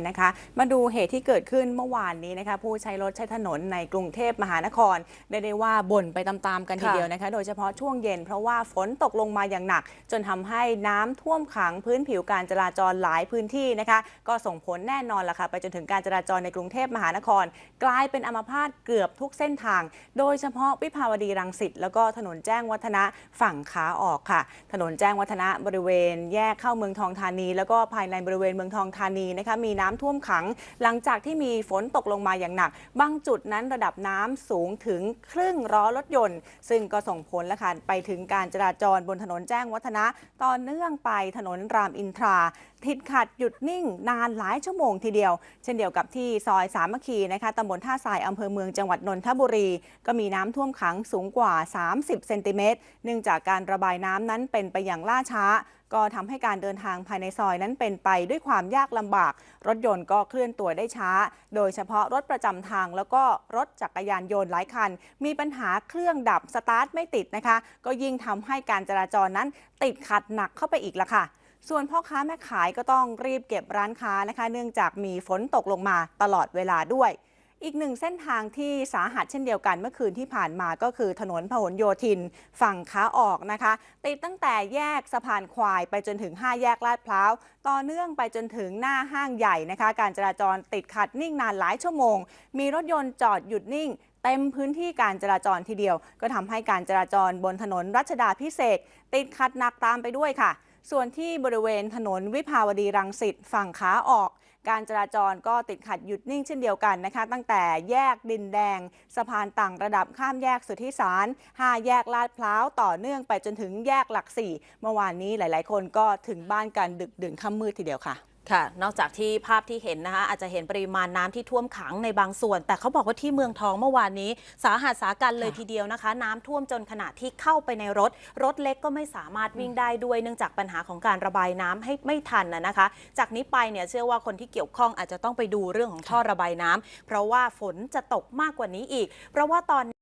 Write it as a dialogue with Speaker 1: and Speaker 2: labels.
Speaker 1: นะคะมาดูเหตุที่เกิดขึ้นเมื่อวานนี้นะคะผู้ใช้รถใช้ถนนในกรุงเทพมหานคร ได้ได้ว่าบ่นไปตามๆกันที
Speaker 2: ค่ะ
Speaker 1: เดียวนะคะ โดยเฉพาะช่วงเย็นเพราะว่าฝนตกลงมาอย่างหนัก จนทำให้น้ำท่วมขังพื้นผิวการจราจรหลายพื้นที่นะคะ ก็ส่งผลแน่นอนล่ะค่ะไปจนถึงการจราจรในกรุงเทพมหานคร กลายเป็นอัมพาตเกือบทุกเส้นทาง โดยเฉพาะวิภาวดีรังสิตแล้วก็ถนนแจ้งวัฒนะฝั่งขาออกค่ะ ถนนแจ้งวัฒนะบริเวณ แยกเข้าเมืองทองธานี แล้วก็ภายในบริเวณเมืองทองธานีนะคะมีน้ำท่วมขัง หลังจากที่มีฝนตกลงมาอย่างหนัก บางจุดนั้นระดับน้ำสูงถึงครึ่งล้อรถยนต์ ซึ่งก็ส่งผลและค่ะไปถึงการจราจรบนถนนแจ้งวัฒนะ ต่อเนื่องไปถนนรามอินทรา ติดขัดหยุดนิ่งนานหลายชั่วโมงทีเดียว เช่นเดียวกับที่ซอยสามัคคีนะคะตำบลท่าทรายอำเภอเมืองจังหวัดนนทบุรี ก็มีน้ำท่วมขังสูงกว่า 30 เซนติเมตร เนื่องจากการระบายน้ำนั้นเป็นไปอย่างล่าช้า ก็ทำให้การเดินทางภายในซอยนั้นเป็นไปด้วยความยากลำบาก รถยนต์ก็เคลื่อนตัวได้ช้า โดยเฉพาะรถประจำทางแล้วก็รถจักรยานยนต์หลายคัน มีปัญหาเครื่องดับสตาร์ทไม่ติดนะคะ ก็ยิ่งทำให้การจราจรนั้นติดขัดหนักเข้าไปอีกละค่ะ ส่วนพ่อค้าแม่ขายก็ต้องรีบเก็บร้านค้านะคะ เนื่องจากมีฝนตกลงมาตลอดเวลาด้วย อีกหนึ่งเส้นทางที่สาหัสเช่นเดียวกันเมื่อคืนที่ผ่านมาก็คือถนนพหลโยธินฝั่งขาออกนะคะ ติดตั้งแต่แยกสะพานควายไปจนถึง 5 แยกลาดพร้าว ต่อเนื่องไปจนถึงหน้าห้างใหญ่นะคะ การจราจรติดขัดนิ่งนานหลายชั่วโมง มีรถยนต์จอดหยุดนิ่งเต็มพื้นที่การจราจรทีเดียว ก็ทำให้การจราจรบนถนนรัชดาพิเศษ ติดขัดหนักตามไปด้วยค่ะ ส่วนที่บริเวณถนนวิภาวดีรังสิตฝั่งขาออก การจราจรก็ติดขัดหยุดนิ่งเช่นเดียวกันนะคะ ตั้งแต่แยกดินแดง สะพานต่างระดับข้ามแยกสุทธิสาร5แยกลาดพร้าวต่อเนื่องไปจนถึงแยกหลักสี่เมื่อวานนี้หลาย ๆ คนก็ถึงบ้านกันดึกดื่นค่ำมืดทีเดียวค่ะ
Speaker 2: ค่ะ นอกจากที่ภาพที่เห็นนะคะอาจจะเห็นปริมาณน้ำที่ท่วมขังในบางส่วน แต่เขาบอกว่าที่เมืองทองเมื่อวานนี้ สาหัสสากันเลย
Speaker 1: ค่ะ
Speaker 2: ทีเดียวนะคะ น้ำท่วมจนขณะที่เข้าไปในรถ รถเล็กก็ไม่สามารถวิ่งได้ด้วย เนื่องจากปัญหาของการระบายน้ำให้ไม่ทันนะนะคะ จากนี้ไปเนี่ยเชื่อว่าคนที่เกี่ยวข้องอาจจะต้องไปดูเรื่องของท่อระบายน้ำเพราะว่าฝนจะตกมากกว่านี้อีก เพราะว่าตอน